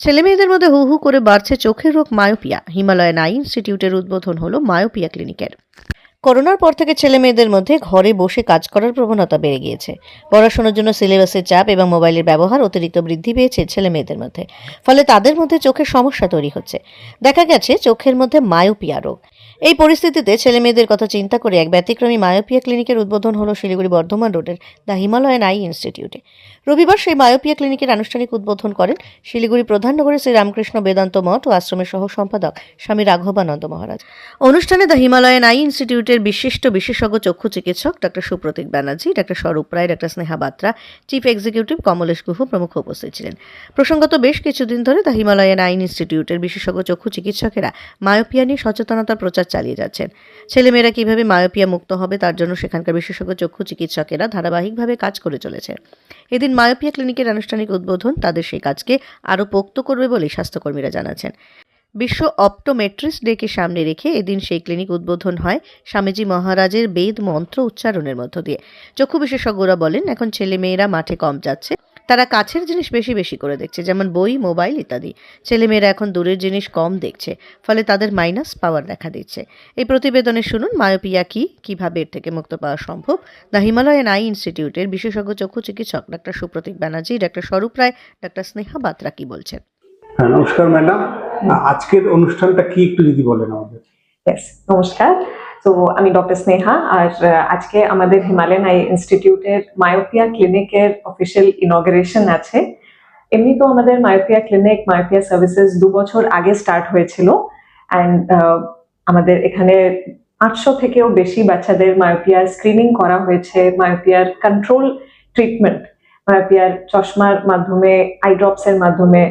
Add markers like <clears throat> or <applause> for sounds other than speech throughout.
ছেলেমেয়েদের মধ্যে হু হু করে বাড়ছে চোখের রোগ মায়োপিয়া। হিমালয়ান আই ইনস্টিটিউটের উদ্বোধন হলো মায়োপিয়া ক্লিনিকের। করোনার পর থেকে ছেলে মেয়েদের মধ্যে ঘরে বসে কাজ করার প্রবণতা বেড়ে গিয়েছে। পড়াশোনার জন্য সিলেবাসের চাপ এবং মোবাইলের ব্যবহার অতিরিক্ত বৃদ্ধি পেয়েছে ছেলে মেয়েদের মধ্যে। ফলে তাদের মধ্যে চোখের সমস্যা তৈরি হচ্ছে। দেখা গেছে চোখের মধ্যে মায়োপিয়া রোগ। এই পরিস্থিতিতে ছেলে মেয়েদের কথা চিন্তা করে এক ব্যতিক্রমী মায়োপিয়া ক্লিনিকের উদ্বোধন হলো শিলিগুড়ি বর্ধমান রোডের দ্য হিমালয়ান আই ইনস্টিটিউটে। রবিবার সেই মায়োপিয়া ক্লিনিকের আনুষ্ঠানিক উদ্বোধন করেন শিলিগুড়ি প্রধান নগরে শ্রী রামকৃষ্ণ বেদান্ত মঠ ও আশ্রমের সহ সম্পাদক স্বামী রাঘবানন্দ মহারাজ। অনুষ্ঠানে দ্য হিমালয়ান আই ইনস্টিটিউটের বিশিষ্ট বিশেষজ্ঞ চক্ষু চিকিৎসক doctor Supratik Banerjee doctor Swarup Roy doctor Sneha Batra, chief executive Kamalesh Guha প্রমুখ উপস্থিত ছিলেন। প্রসঙ্গত বেশ কিছুদিন ধরে দ্য হিমালয়ান আইন ইনস্টিটিউটের বিশেষজ্ঞ চক্ষু চিকিৎসকেরা মায়োপিয়া নিয়ে সচেতনতার প্রচার চালিয়ে যাচ্ছেন। ছেলেমেয়েরা কীভাবে মায়োপিয়া মুক্ত হবে তার জন্য সেখানকার বিশেষজ্ঞ, চক্ষু চিকিৎসকেরা ধারাবাহিকভাবে কাজ করে চলেছে। এদিন মায়োপিয়া ক্লিনিকের আনুষ্ঠানিক উদ্বোধন তাদের সেই কাজকে আরও পোক্ত করবে বলে স্বাস্থ্যকর্মীরা জানাচ্ছেন। বিশ্ব অপটোমেট্রিস্ট ডেকে সামনে রেখে এদিন সেই ক্লিনিক উদ্বোধন হয় স্বামীজি মহারাজের বেদ মন্ত্র উচ্চারণের মধ্য দিয়ে। চক্ষু বিশেষজ্ঞরা বলেন, এখন ছেলে মেয়েরা মাঠে কম যাচ্ছে। তারা কাছের জিনিস বেশি বেশি করে দেখছে, যেমন বই, মোবাইল ইত্যাদি। ছেলেমেয়েরা এখন দূরের জিনিস কম দেখছে, ফলে তাদের মাইনাস পাওয়ার দেখা দিচ্ছে। এই প্রতিবেদনে শুনুন, মায়োপিয়া কি, কীভাবে এর থেকে মুক্ত পাওয়া সম্ভব? দ্য হিমালয়ান আই ইনস্টিটিউটের বিশেষজ্ঞ চক্ষু চিকিৎসক doctor Supratik Banerjee, doctor Swarup Roy, doctor Sneha বাত্রা কি বলছেন? হ্যাঁ নমস্কার ম্যাডাম। আজকের অনুষ্ঠানটা কি একটু যদি বলেন আমাদের। ইয়েস নমস্কার। তো আমি ডক্টর স্নেহা আর আজকে আমাদের হিমালয়ান আই ইনস্টিটিউটের মায়োপিয়া ক্লিনিকের অফিসিয়াল ইনগ্রেশন আছে। এমনি তো আমাদের মায়োপিয়া ক্লিনিক মায়োপিয়া সার্ভিসেস দু বছর আগে স্টার্ট হয়েছিল। অ্যান্ড আমাদের এখানে আটশো থেকেও বেশি বাচ্চাদের মায়োপিয়ার স্ক্রিনিং করা হয়েছে। মায়োপিয়ার কন্ট্রোল ট্রিটমেন্ট মায়োপিয়ার চশমার মাধ্যমে আই ড্রপসের মাধ্যমে,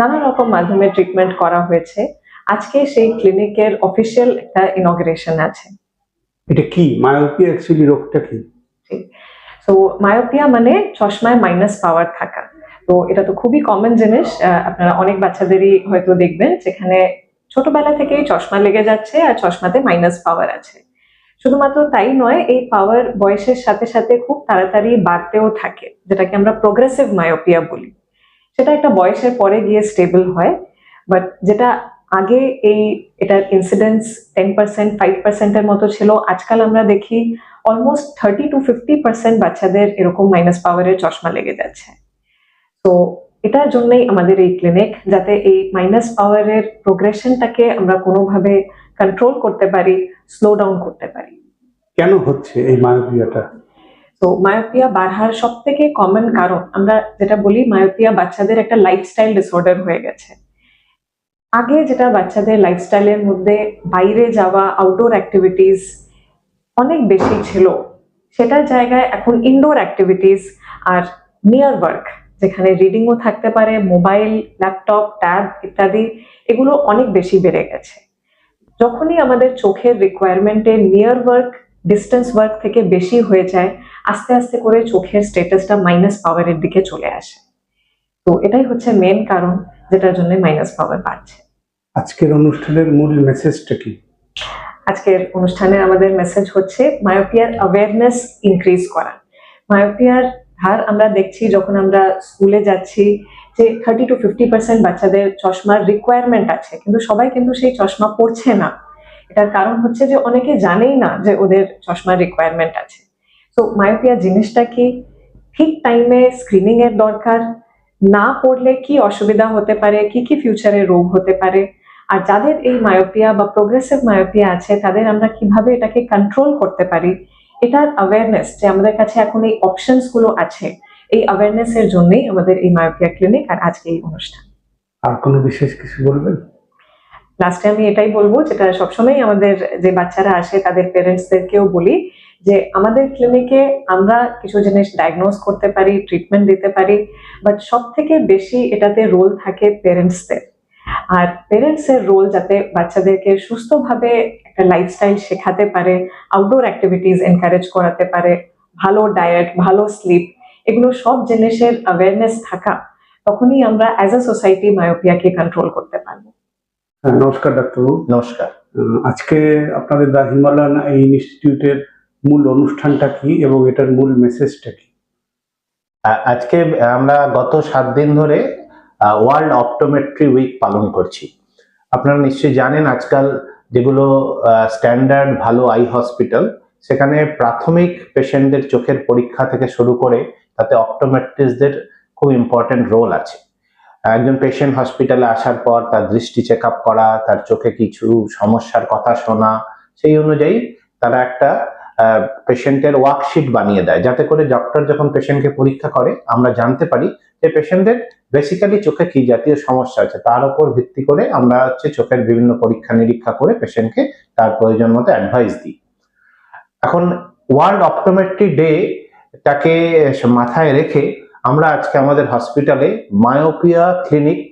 নানা রকম মাধ্যমে ট্রিটমেন্ট করা হয়েছে। আজকে সেই ক্লিনিকের অফিসিয়াল একটা ইনগ্রেশন আছে। এটা কি? মায়োপিয়া অ্যাকচুয়ালি রোগটা কি? তো মায়োপিয়া মানে চশমায় মাইনাস পাওয়ার থাকা। তো এটা তো খুবই কমন জিনিস আপনারা অনেক বাচ্চাদেরই হয়তো দেখবেন যেখানে ছোটবেলা থেকেই চশমা লেগে যাচ্ছে আর চশমাতে মাইনাস পাওয়ার আছে। শুধুমাত্র তাই নয় এই পাওয়ার বয়সের সাথে সাথে খুব তাড়াতাড়ি বাড়তেও থাকে যেটাকে আমরা প্রোগ্রেসিভ মায়োপিয়া বলি। সেটা একটা বয়সের পরে গিয়ে স্টেবল হয় বাট যেটা আগে এই এটার ইনসিডেন্স টেন পার্সেন্ট ফাইভ পার্সেন্টের মতো ছিল। আজকাল আমরা দেখি almost thirty to fifty percent বাচ্চাদের এরকম মাইনাস পাওয়ারের চশমা লেগে যাচ্ছে। তো এটার জন্যই আমাদের এই ক্লিনিক যাতে এই মাইনাস পাওয়ারের প্রোগ্রেশনটাকে আমরা কোনোভাবে কন্ট্রোল করতে পারি স্লো ডাউন করতে পারি। কেন হচ্ছে এই মায়োপিয়াটা? তো মায়োপিয়া বাড়ার সব থেকে কমন কারণ আমরা যেটা বলি মায়োপিয়া বাচ্চাদের একটা লাইফস্টাইল ডিসঅর্ডার হয়ে গেছে। আগে যেটা বাচ্চাদের লাইফস্টাইলের মধ্যে বাইরে যাওয়া আউটডোর অ্যাক্টিভিটিস অনেক বেশি ছিল, সেটার জায়গায় এখন ইনডোর অ্যাক্টিভিটিস আর নিয়ার ওয়ার্ক যেখানে রিডিংও থাকতে পারে মোবাইল ল্যাপটপ ট্যাব ইত্যাদি, এগুলো অনেক বেশি বেড়ে গেছে। যখনই আমাদের চোখের রিকোয়ারমেন্টে নিয়ার ওয়ার্ক ডিস্টেন্স ওয়ার্ক থেকে বেশি হয়ে যায়, আস্তে আস্তে করে চোখের স্টেটাসটা মাইনাস পাওয়ারের দিকে চলে আসে। তো এটাই হচ্ছে মেন কারণ। যেটার জন্য মাইনাস পাওয়ার বাড়ছে। আজকের অনুষ্ঠানের মূল মেসেজটা কি? আজকের অনুষ্ঠানে আমাদের মেসেজ হচ্ছে মায়োপিয়ার অ্যাওয়ারনেস ইনক্রিজ করা। মায়োপিয়ার হার আমরা দেখছি যখন আমরা স্কুলে যাচ্ছি যে থার্টি টু ফিফটি পার্সেন্ট বাচ্চাদের চশমার রিকোয়ারমেন্ট আছে কিন্তু সবাই কিন্তু সেই চশমা পড়ছে না। এটার কারণ হচ্ছে যে অনেকে জানেই না যে ওদের চশমার রিকোয়ারমেন্ট আছে। তো মায়োপিয়া জিনিসটা কি? ঠিক টাইমে স্ক্রিনিং এর দরকার না পড়লে কি অসুবিধা হতে পারে? কি কি ফিউচারে রোগ হতে পারে? আর যাদের এই মায়োপিয়া বা প্রোগ্রেসিভ মায়োপিয়া আছে, তাদের আমরা কীভাবে এটাকে কন্ট্রোল করতে পারি? এটার অ্যাওয়ারনেস যে আমাদের কাছে এখন এই অপশনসগুলো আছে, এই অ্যাওয়ারনেস এর জন্যই আমাদের এই মায়োপিয়া ক্লিনিক আর আজকে এই অনুষ্ঠান। আর কোনো বিশেষ কিছু বলবেন? লাস্টে আমি এটাই বলব, যেটা সবসময় আমাদের যে বাচ্চারা আসে, তাদের প্যারেন্টসদেরকেও বলি যে আমাদের ক্লিনিকে আমরা কিছু জিনিস ডায়াগনোজ করতে পারি ট্রিটমেন্ট দিতে পারি বাট সব থেকে বেশি এটাতে রোল থাকে প্যারেন্টসদের আর প্যারেন্টসের রোল যাতে বাচ্চাদেরকে সুস্থভাবে একটা লাইফস্টাইল শেখাতে পারে আউটডোর অ্যাক্টিভিটিস এনকারেজ করাতে পারে, ভালো ডায়েট ভালো স্লিপ এগুলো সব জিনিসের অ্যাওয়ারনেস থাকা, তখনই আমরা অ্যাজ আ সোসাইটি মায়োপিয়াকে কন্ট্রোল করতে পারব। হ্যাঁ নমস্কার ডাক্তারবাবু। নমস্কার। আজকে আপনাদের দ্য হিমালয়ান এই ইনস্টিটিউটের মূল অনুষ্ঠানটা কি এবং এটার মূল মেসেজটা কি? আজকে আমরা গত সাত দিন ধরে ওয়ার্ল্ড অপটোমেট্রি উইক পালন করছি। আপনারা নিশ্চয়ই জানেন আজকাল যেগুলো স্ট্যান্ডার্ড ভালো আই হসপিটাল সেখানে প্রাথমিক পেশেন্টদের চোখের পরীক্ষা থেকে শুরু করে তাতে অপটোমেট্রিস্টদের খুব ইম্পর্টেন্ট রোল আছে। একজন পেশেন্ট হসপিটালে আসার পর তার দৃষ্টি চেক আপ করা, তার চোখে কিছু সমস্যার কথা শোনা, সেই অনুযায়ী তারা একটা পেশেন্টের ওয়ার্কশিট বানিয়ে দেয়। যাতে করে ডক্টর যখন পেশেন্টকে পরীক্ষা করে, আমরা জানতে পারি যে পেশেন্টের বেসিক্যালি চোখে কি জাতীয় সমস্যা আছে। তার উপর ভিত্তি করে আমরা হচ্ছে চোখের বিভিন্ন পরীক্ষা নিরীক্ষা করে পেশেন্টকে তার প্রয়োজন মতো অ্যাডভাইস দিই। এখন ওয়ার্ল্ড অপটোমেট্রি ডে তাকে মাথায় রেখে আমরা আজকে আমাদের হসপিটালে মায়োপিয়া ক্লিনিক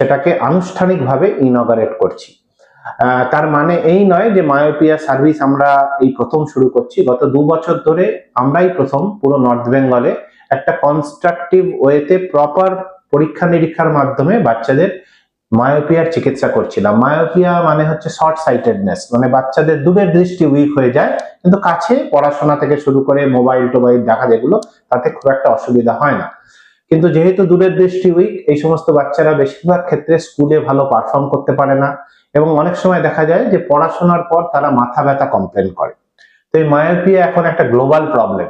সেটাকে আনুষ্ঠানিকভাবে ইনগারেট করছি। তার মানে এই নয় যে মায়োপিয়া সার্ভিস আমরা এই প্রথম শুরু করছি। গত দু বছর ধরে আমরাই প্রথম পুরো নর্থ বেঙ্গলে একটা কনস্ট্রাকটিভ ওয়েতে প্রপার পরীক্ষা নিরীক্ষার মাধ্যমে বাচ্চাদের মায়োপিয়ার চিকিৎসা করছিলাম। মায়োপিয়া মানে হচ্ছে শর্ট সাইটেডনেস মানে বাচ্চাদের দূরের দৃষ্টি উইক হয়ে যায়, কিন্তু কাছে পড়াশোনা থেকে শুরু করে মোবাইল টোবাইল দেখা যেগুলো, তাতে খুব একটা অসুবিধা হয় না। কিন্তু যেহেতু দূরের দৃষ্টি উইক এই সমস্ত বাচ্চারা বেশিরভাগ ক্ষেত্রে স্কুলে ভালো পারফর্ম করতে পারে না এবং অনেক সময় দেখা যায় যে পড়াশোনার পর তারা মাথা ব্যথা কমপ্লেন করে। তো এই মায়োপিয়া এখন একটা গ্লোবাল প্রবলেম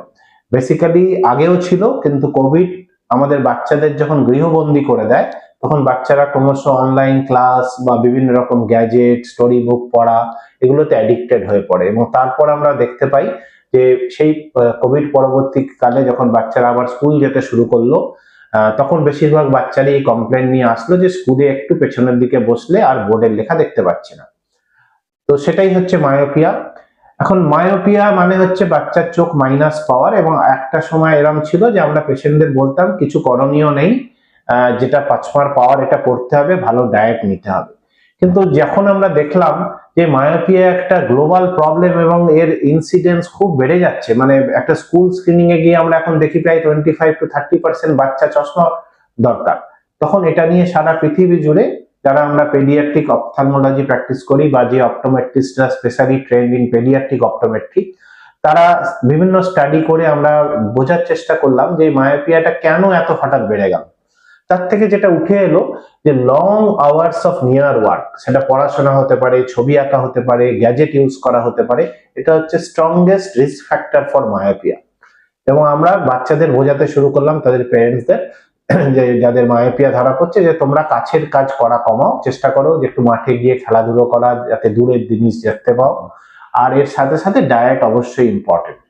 বেসিক্যালি আগেও ছিল, কিন্তু কোভিড আমাদের বাচ্চাদের যখন গৃহবন্দী করে দেয় তখন বাচ্চারা ক্রমশ অনলাইন ক্লাস বা বিভিন্ন রকম গ্যাজেট স্টোরি বুক পড়া এগুলোতে অ্যাডিক্টেড হয়ে পড়ে এবং তারপর আমরা দেখতে পাই যে সেই কোভিড পরবর্তীকালে যখন বাচ্চারা আবার স্কুল যেতে শুরু করল তখন বেশিরভাগ বাচ্চারই এই কমপ্লেন নিয়ে আসলো যে স্কুলে একটু পেছনের দিকে বসলে আর বোর্ডের লেখা দেখতে পাচ্ছি না। তো সেটাই হচ্ছে মায়োপিয়া এখন মায়োপিয়া মানে হচ্ছে বাচ্চার চোখ মাইনাস পাওয়ার এবং একটা সময় এরম ছিল যে আমরা পেশেন্টদের বলতাম, কিছু করণীয় নেই যেটা পাঁচমার পাওয়ার এটা করতে হবে, ভালো ডায়েট নিতে হবে। কিন্তু যখন আমরা দেখলাম যে মায়োপিয়া একটা গ্লোবাল প্রবলেম এবং এর ইনসিডেন্স খুব বেড়ে যাচ্ছে মানে একটা স্কুল স্ক্রিনিং এ গিয়ে আমরা এখন দেখি প্রায় twenty five to thirty percent বাচ্চা চশমা দরকার। তখন এটা নিয়ে সারা পৃথিবী জুড়ে যারা আমরা পেডিয়াট্রিক অপথালমোলজি প্র্যাকটিস করি বা যে অপটোমেট্রিস্টরা specially trained in paediatric optometry তারা বিভিন্ন স্টাডি করে আমরা বোঝার চেষ্টা করলাম যে মায়োপিয়াটা কেন এত হঠাৎ বেড়ে গেল। তার থেকে যেটা উঠে এলো যে long hours of near work সেটা পড়াশোনা হতে পারে, ছবি আঁকা হতে পারে গ্যাজেট ইউজ করা হতে পারে, এটা হচ্ছে strongest risk factor for myopia এবং আমরা বাচ্চাদের বোঝাতে শুরু করলাম তাদের প্যারেন্টসদের <clears throat> যে যাদের মায়োপিয়া ধরা পড়ছে, যে তোমরা কাছের কাজ করা কমাও, চেষ্টা করো যে একটু মাঠে গিয়ে খেলাধুলো করা, যাতে দূরের জিনিস দেখতে পাও। আর এর সাথে সাথে ডায়েট অবশ্যই ইম্পর্টেন্ট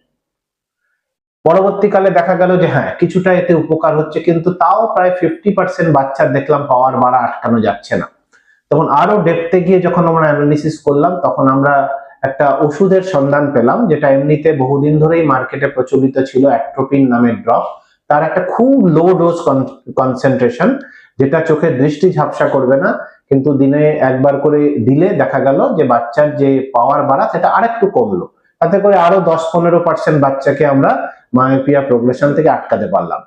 পরবর্তীকালে দেখা গেল যে হ্যাঁ কিছুটা এতে উপকার হচ্ছে, কিন্তু তাও প্রায় ফিফটি পার্সেন্ট বাচ্চার দেখলাম পাওয়ার বাড়া আটকানো যাচ্ছে না। তখন আরও ডেপতে গিয়ে যখন আমরা অ্যানালিসিস করলাম, তখন আমরা একটা ওষুধের সন্ধান পেলাম, যেটা এমনিতে বহুদিন ধরেই মার্কেটে প্রচলিত ছিল অ্যাট্রোপিন নামের ড্রপ তার একটা খুব লো ডোজ কনসেন্ট্রেশন যেটা চোখের দৃষ্টি ঝাপসা করবে না, কিন্তু দিনে একবার করে দিলে দেখা গেল যে বাচ্চার যে পাওয়ার বাড়া, সেটা আরেকটু কমলো। তাতে করে আরও দশ পনেরো পার্সেন্ট বাচ্চাকে আমরা মায়োপিয়া প্রোগ্রেশন থেকে আটকাতে পারলাম।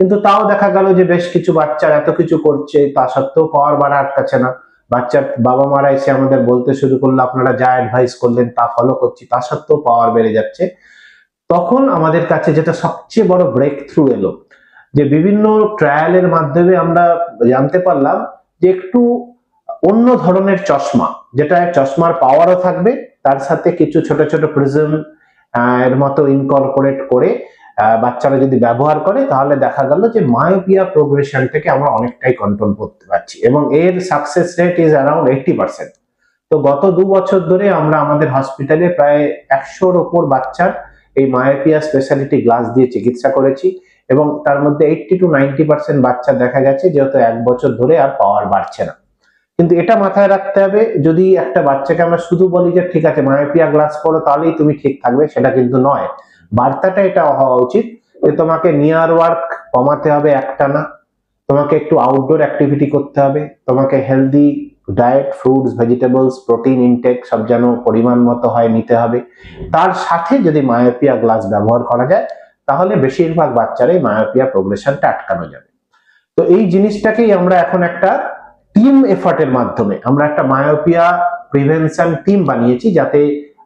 কিন্তু তাও দেখা গেল যে বেশ কিছু বাচ্চার এত কিছু করছে, তা সত্ত্বেও পাওয়ার বাড়া আটকাচ্ছে না। বাচ্চার বাবা মারা এসে আমাদের বলতে শুরু করল, আপনারা যা অ্যাডভাইস করলেন তা ফলো করছি, তা সত্ত্বেও পাওয়ার বেড়ে যাচ্ছে। তখন আমাদের কাছে যেটা সবচেয়ে বড় ব্রেক থ্রু এলো, যে বিভিন্ন ট্রায়ালের মাধ্যমে আমরা জানতে পারলাম যে একটু অন্য ধরনের চশমা, যেটা চশমার পাওয়ারও থাকবে তার সাথে কিছু ছোট ছোট প্রিজম এর মতো ইনকর্পোরেট করে বাচ্চারা যদি ব্যবহার করে, তাহলে দেখা গেল যে মায়োপিয়া প্রোগ্রেশন থেকে আমরা অনেকটাই কন্ট্রোল করতে পারছি এবং এর success rate is around eighty percent তো গত দু বছর ধরে আমরা আমাদের হসপিটালে প্রায় একশোর ওপর বাচ্চার এই মায়োপিয়া স্পেশালিটি গ্লাস দিয়ে চিকিৎসা করেছি এবং তার মধ্যে এইটটি টু নাইনটি পার্সেন্ট বাচ্চা দেখা গেছে, যেহেতু এক বছর ধরে আর পাওয়ার বাড়ছে না। কিন্তু এটা মাথায় রাখতে হবে, যদি একটা বাচ্চাকে আমরা শুধু বলি যে, ঠিক আছে মায়োপিয়া গ্লাস পরো, তাহলেই তুমি ঠিক থাকবে সেটা কিন্তু নয়। বার্তাটা এটা হওয়া উচিত যে, তোমাকে নিয়ার ওয়ার্ক কমাতে হবে একটা না তোমাকে একটু আউটডোর অ্যাক্টিভিটি করতে হবে, তোমাকে healthy diet fruits vegetables protein intake সব যেন পরিমাণ মতো হয় নিতে হবে। তার সাথে যদি মায়োপিয়া গ্লাস ব্যবহার করা যায়, তাহলে বেশিরভাগ বাচ্চারাই মায়োপিয়া প্রোগ্রেশনটা আটকানো যাবে। তো এই জিনিসটাকেই আমরা এখন একটা টিম এফার্টের মাধ্যমে। আমরা একটা মায়োপিয়া প্রিভেনশন টিম বানিয়েছি যাতে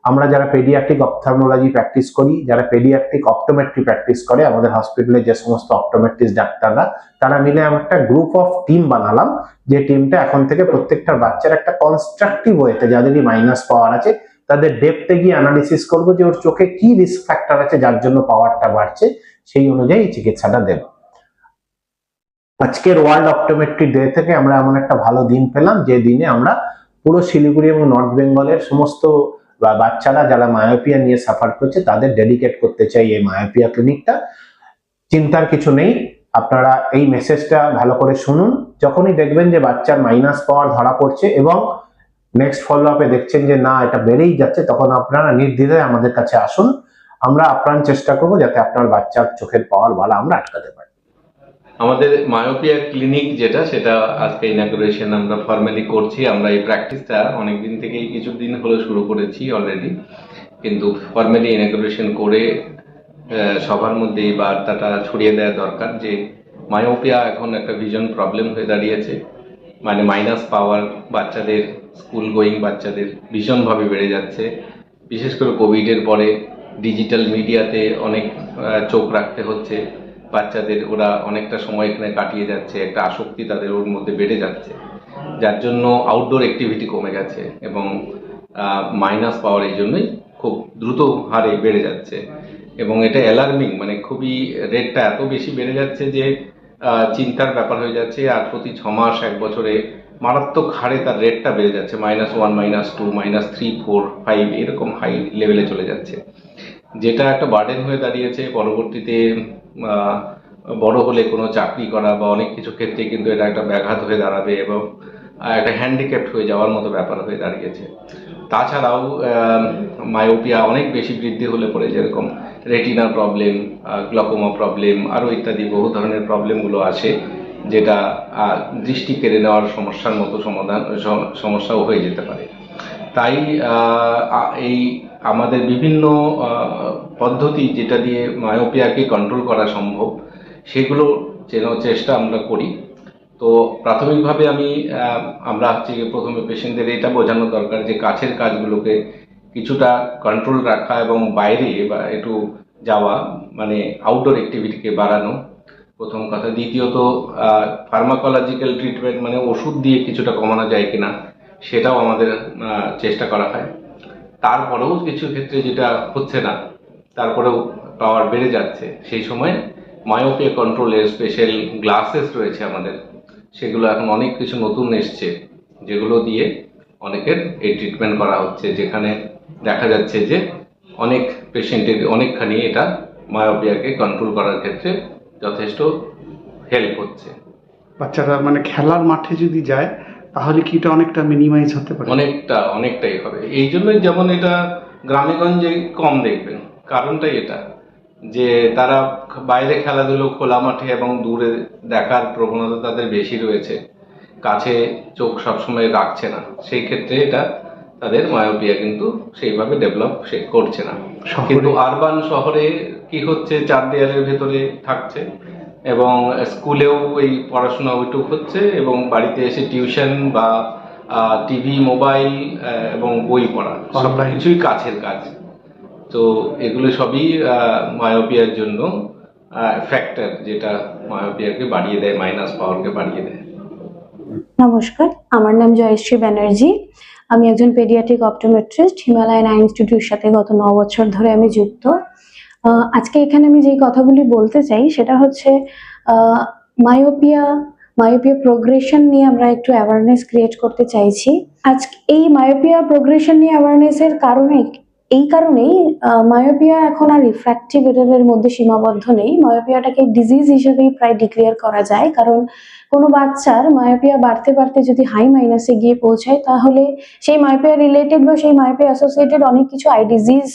আমরা যারা পেডিয়াট্রিক অপথার্মোলজি প্র্যাকটিস করি, যারা পেডিয়াট্রিক অপটোমেট্রি প্র্যাকটিস করে, আমাদের হসপিটালে যে সমস্ত অপটোমেট্রিস্ট ডাক্তাররা, তারা মিলে আমরা একটা গ্রুপ অফ টিম বানালাম, যে টিমটা এখন থেকে প্রত্যেকটা বাচ্চার একটা কনস্ট্রাকটিভ ওয়েতে যাদেরই মাইনাস পাওয়ার আছে, তাদের ডেপতে গিয়ে অ্যানালিসিস করব যে ওর চোখে কি রিস্ক ফ্যাক্টর আছে, যার জন্য পাওয়ারটা বাড়ছে, সেই অনুযায়ী চিকিৎসাটা দেব। আজকের ওয়ার্ল্ড অপটোমেট্রি ডে থেকে আমরা এমন একটা ভালো দিন পেলাম, যে দিনে আমরা পুরো শিলিগুড়ি এবং নর্থ বেঙ্গলের সমস্ত বাচ্চারা যারা মায়োপিয়া নিয়ে সাফার করছে, তাদের ডেডিকেট করতে চাই এই মায়োপিয়া ক্লিনিকটা চিন্তার কিছু নেই, আপনারা এই মেসেজটা ভালো করে শুনুন। যখনই দেখবেন যে বাচ্চার মাইনাস পাওয়ার ধরা পড়ছে এবং নেক্সট ফলো আপে দেখছেন যে না, এটা বেড়েই যাচ্ছে, তখন আপনারা নির্দ্বিধায় আমাদের কাছে আসুন। আমরা আপ্রাণ চেষ্টা করব যাতে আপনার বাচ্চার চোখের পাওয়ার বাড়া আমরা আটকাতে পারি। আমাদের মায়োপিয়া ক্লিনিক যেটা, সেটা আজকে ইনাগুরেশন আমরা ফর্মালি করছি। আমরা এই প্র্যাকটিসটা অনেক দিন থেকেই কিছুদিন হলো শুরু করেছি অলরেডি কিন্তু ফর্মালি ইনাগুরেশন করে সবার মধ্যে এই বার্তাটা ছড়িয়ে দেওয়া দরকার যে মায়োপিয়া এখন একটা ভিজন প্রবলেম হয়ে দাঁড়িয়েছে। মানে মাইনাস পাওয়ার বাচ্চাদের স্কুল গোয়িং বাচ্চাদের ভীষণভাবে বেড়ে যাচ্ছে। বিশেষ করে কোভিডের পরে ডিজিটাল মিডিয়াতে অনেক চোখ রাখতে হচ্ছে। বাচ্চাদের ওরা অনেকটা সময় এখানে কাটিয়ে যাচ্ছে, একটা আসক্তি তাদের ওর মধ্যে বেড়ে যাচ্ছে। যার জন্য আউটডোর অ্যাক্টিভিটি কমে গেছে এবং মাইনাস পাওয়ার এই জন্যই খুব দ্রুত হারে বেড়ে যাচ্ছে। এবং এটা অ্যালার্মিং মানে খুবই রেটটা এত বেশি বেড়ে যাচ্ছে যে চিন্তার ব্যাপার হয়ে যাচ্ছে। আর প্রতি ছ মাস, এক বছরে মারাত্মক হারে তার রেটটা বেড়ে যাচ্ছে। Minus one minus two minus three four five এরকম হাই লেভেলে চলে যাচ্ছে। যেটা একটা বার্ডেন হয়ে দাঁড়িয়েছে। পরবর্তীতে বড় হলে কোনো চাকরি করা বা অনেক কিছু ক্ষেত্রে কিন্তু এটা একটা ব্যাঘাত হয়ে দাঁড়াবে এবং একটা হ্যান্ডিক্যাপ্ট হয়ে যাওয়ার মতো ব্যাপার হয়ে দাঁড়িয়েছে। তাছাড়াও মায়োপিয়া অনেক বেশি বৃদ্ধি হলে পড়ে যেরকম রেটিনা প্রবলেম গ্লকোমা প্রবলেম আরও ইত্যাদি বহু ধরনের প্রবলেমগুলো আছে, যেটা দৃষ্টি কেড়ে নেওয়ার সমস্যার মতো সমাধান সমস্যাও হয়ে যেতে পারে। তাই এই আমাদের বিভিন্ন পদ্ধতি যেটা দিয়ে মায়োপিয়াকে কন্ট্রোল করা সম্ভব, সেগুলো যেন চেষ্টা আমরা করি। তো প্রাথমিকভাবে আমি আমরা হচ্ছে প্রথমে পেশেন্টদের এটা বোঝানো দরকার যে কাছের কাজগুলোকে কিছুটা কন্ট্রোল রাখা এবং বাইরে বা একটু যাওয়া মানে আউটডোর অ্যাক্টিভিটিকে বাড়ানো। প্রথম কথা। দ্বিতীয়ত ফার্মাকোলজিক্যাল ট্রিটমেন্ট মানে ওষুধ দিয়ে কিছুটা কমানো যায় কিনা, সেটাও আমাদের চেষ্টা করা হয়। তারপরেও কিছু ক্ষেত্রে যেটা হচ্ছে না, তারপরেও পাওয়ার বেড়ে যাচ্ছে। সেই সময় মায়োপিয়া কন্ট্রোলের স্পেশাল গ্লাসেস রয়েছে আমাদের। সেগুলো এখন অনেক কিছু নতুন এসছে, যেগুলো দিয়ে অনেকের এই ট্রিটমেন্ট করা হচ্ছে। যেখানে দেখা যাচ্ছে যে অনেক পেশেন্টের অনেকখানি এটা মায়োপিয়াকে কন্ট্রোল করার ক্ষেত্রে যথেষ্ট হেল্প হচ্ছে। বাচ্চারা মানে খেলার মাঠে যদি যায় তাহলে কি এটা অনেকটা মিনিমাইজ হতে পারে? অনেকটা অনেকটাই হবে। এই জন্যই যেমন এটা গ্রামেগঞ্জে কম দেখবেন। কারণটাই এটা যে তারা বাইরে খেলাধুলো খোলা মাঠে এবং দূরে দেখার প্রবণতা তাদের বেশি রয়েছে। কাছে চোখ সবসময় রাখছে না। সেই ক্ষেত্রে এটা তাদের মায়োপিয়া কিন্তু সেইভাবে ডেভেলপ সে করছে না। কিন্তু আরবান শহরে কি হচ্ছে? চার দেয়ালের ভেতরে থাকছে। এবং স্কুলেও এই পড়াশোনা ওইটুক হচ্ছে এবং বাড়িতে এসে টিউশন বা টিভি মোবাইল এবং বই পড়া। সব কিছুই কাছের কাজ। তো এগুলো সবই মায়োপিয়ার জন্য ফ্যাক্টর যেটা মায়োপিয়াকে বাড়িয়ে দেয় মাইনাস পাওয়ারকে বাড়িয়ে দেয়। নমস্কার আমার নাম জয়শ্রী ব্যানার্জি। আমি একজন পেডিয়াট্রিক অপটোমেট্রিস্ট হিমালয়ান আই ইনস্টিটিউটের সাথে গত ন বছর ধরে আমি যুক্ত। আজকে এখানে আমি যেই কথাগুলি বলতে চাই, সেটা হচ্ছে মায়োপিয়া মায়োপিয়া প্রোগ্রেশন নিয়ে আমরা একটু অ্যাওয়ারনেস ক্রিয়েট করতে চাইছি। আজ, এই মায়োপিয়া প্রোগ্রেশন নিয়ে অ্যাওয়ারনেসের কারণে, এই কারণেই মায়োপিয়া এখন আর রিফ্র্যাক্টিভ এররের মধ্যে সীমাবদ্ধ নেই। মায়োপিয়াটাকে ডিজিজ হিসেবেই প্রায় ডিক্লেয়ার করা যায়। কারণ কোনো বাচ্চার মায়োপিয়া বাড়তে বাড়তে যদি হাই মাইনাসে গিয়ে পৌঁছায়, তাহলে সেই মায়োপিয়া রিলেটেড বা সেই মায়োপিয়া অ্যাসোসিয়েটেড অনেক কিছু আই ডিজিজ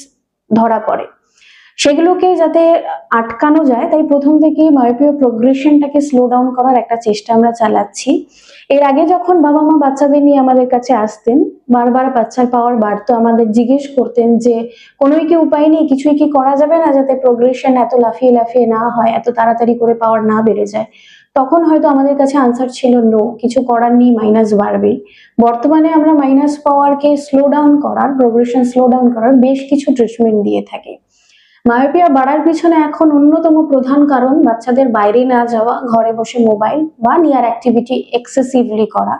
ধরা পড়ে। সেগুলোকে যাতে আটকানো যায়, তাই প্রথম থেকেই মায়োপিয়া প্রোগ্রেশনটাকে স্লো ডাউন করার একটা চেষ্টা আমরা চালাচ্ছি। এর আগে যখন বাবা মা বাচ্চাদের নিয়ে আমাদের কাছে আসতেন, বারবার বাচ্চার পাওয়ার বাড়তো আমাদের জিজ্ঞেস করতেন যে, কোনোই কি উপায় নেই? কিছুই কি করা যাবে না যাতে প্রোগ্রেশন এত লাফিয়ে লাফিয়ে না হয়, এত তাড়াতাড়ি করে পাওয়ার না বেড়ে যায়? তখন হয়তো আমাদের কাছে আনসার ছিল নো কিছু করার নেই মাইনাস বাড়বেই। বর্তমানে আমরা মাইনাস পাওয়ারকে স্লো ডাউন করার প্রোগ্রেশন স্লো ডাউন করার বেশ কিছু ট্রিটমেন্ট দিয়ে থাকি। মায়োপিয়া বাড়ার পিছনে এখন অন্যতম প্রধান কারণ বাচ্চাদের বাইরে না যাওয়া, ঘরে বসে মোবাইল বা নিয়ার অ্যাক্টিভিটি এক্সেসিভলি করা।